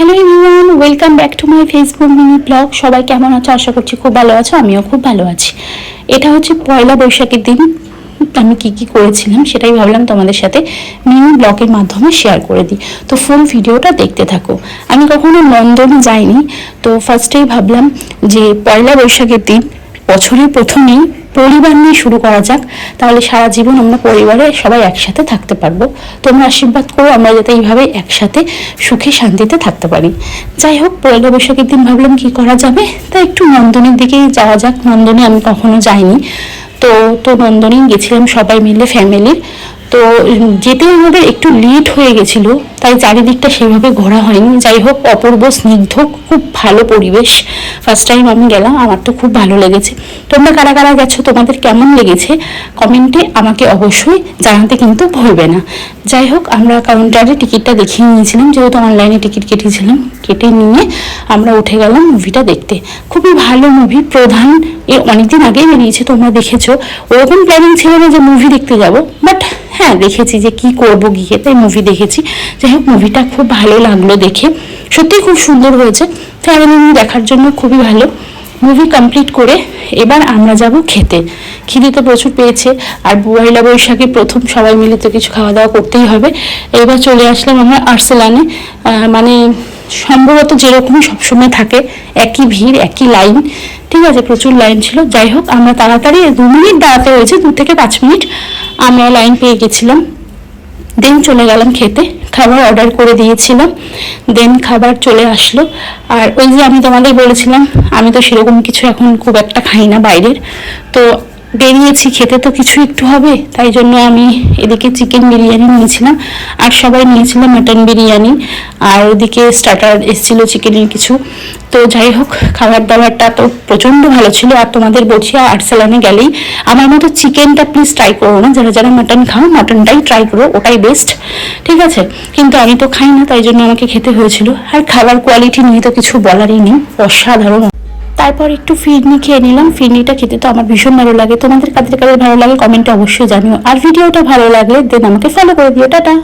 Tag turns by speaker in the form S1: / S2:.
S1: Hello everyone welcome back to my Facebook mini blog সবাই কেমন আছো? আশা করছি খুব ভালো আছো, আমিও খুব ভালো আছি। এটা হচ্ছে পয়লা বৈশাখের দিন। আমি কি কি করেছিলাম সেটাই ভাবলাম তোমাদের সাথে মিনি ব্লগের মাধ্যমে শেয়ার করে দিই। তো ফুল ভিডিওটা দেখতে থাকো। আমি কখনো লন্ডনে যাইনি, তো ফার্স্টেই ভাবলাম যে পয়লা বৈশাখের দিন, বছরের প্রথমেই পরিবার নিয়ে শুরু করা যাক, তাহলে সারা জীবন আমরা পরিবারে সবাই একসাথে থাকতে পারব। তোমরা আশীর্বাদ করো, আমরা যাতে এইভাবে একসাথে সুখে শান্তিতে থাকতে পারি। যাই হোক, পয়লা বৈশাখের দিন ভাবলাম কি করা যাবে? তা একটু নন্দনের দিকেই যাওয়া যাক। নন্দনে আমি কখনো যাইনি। তো তো নন্দনেই গেছিলাম সবাই মিলে ফ্যামিলির তো যেতে আমাদের একটু লেট হয়ে গেছিল, তাই চারিদিকটা সেভাবে ঘোরা হয়নি। যাই হোক, অপূর্ব স্নিগ্ধ, খুব ভালো পরিবেশ। ফার্স্ট টাইম আমি গেলাম, আমার তো খুব ভালো লেগেছে। তোমরা কারা কারা গেছো, তোমাদের কেমন লেগেছে? কমেন্টে আমাকে অবশ্যই জানাতে কিন্তু ভুলবে না। যাই হোক, আমরা কাউন্টারে টিকিটটা দেখিয়ে নিয়েছিলাম, যেহেতু অনলাইনে টিকিট কেটেছিলাম, কেটে নিয়ে আমরা উঠে গেলাম মুভিটা দেখতে। খুবই ভালো মুভি প্রধান, এ অনেকদিন আগেই বেরিয়েছে তোমরা দেখেছ। ওরকম প্ল্যানিং ছিল না যে মুভি দেখতে যাব বাট হ্যাঁ দেখেছি যে কি করব, গিয়ে তাই মুভি দেখেছি। যাই হোক মুভিটা খুব ভালো লাগল দেখে। সত্যি খুব সুন্দর হয়েছে। ফ্যামিলি নিয়ে দেখার জন্য খুবই ভালো। মুভি কমপ্লিট করে এবার আমরা যাব খেতে। খিদে তো প্রচুর পেয়েছে। আর পয়লা বৈশাখে প্রথম সবাই মিলে তো কিছু খাওয়া দাওয়া করতেই হবে। এবার চলে আসলাম আমরা আর্সেলানে। মানে সম্ভবত যেরকম সবসময় থাকে, একই ভিড়, একই লাইন। ঠিক আছে, প্রচুর লাইন ছিল। যাই হোক আমরা তাড়াতাড়ি দু মিনিট দাঁড়াতে হয়েছে, দু থেকে পাঁচ মিনিট। আমরা লাইন পেয়ে গেছিলাম। দেন চলে গেলাম খেতে। খাবার অর্ডার করে দিয়েছিলাম। দেন খাবার চলে আসলো। আর ওই যে আমি তোমাদের বলেছিলাম, আমি তো সেরকম কিছু এখন খুব একটা খাই না বাইরের। তো বেরিয়েছি, খেতে তো কিছু একটু হবে, তাই জন্য আমি এদিকে চিকেন বিরিয়ানি নিয়েছিলাম, আর সবাই নিয়েছিল মাটন বিরিয়ানি, আর ওদিকে স্টার্টার এসেছিল চিকেনের কিছু। তো যাই হোক, খাবার দাবারটা তো প্রচণ্ড ভালো ছিল, আর তোমাদের বলছি আর্সেলানে গেলেই আমার মতো চিকেনটা প্লিজ ট্রাই করো না, যারা যারা মাটন খাও মাটনটাই ট্রাই করো, ওটাই বেস্ট ঠিক আছে? কিন্তু আমি তো খাই না, তাই জন্য আমাকে খেতে হয়েছিল। আর খাবার কোয়ালিটি নিয়ে তো কিছু বলারই নেই, অসাধারণ। তারপর একটু ফিরনি খেয়ে নিলাম। ফিরনিটা খেতে তো আমার ভীষণ ভালো লাগে। তোমাদের কাদের কাদের ভালো লাগে কমেন্টে অবশ্যই জানিও। আর ভিডিওটা ভালো লাগলে দেন আমাকে ফলো করে দিও। টাটা!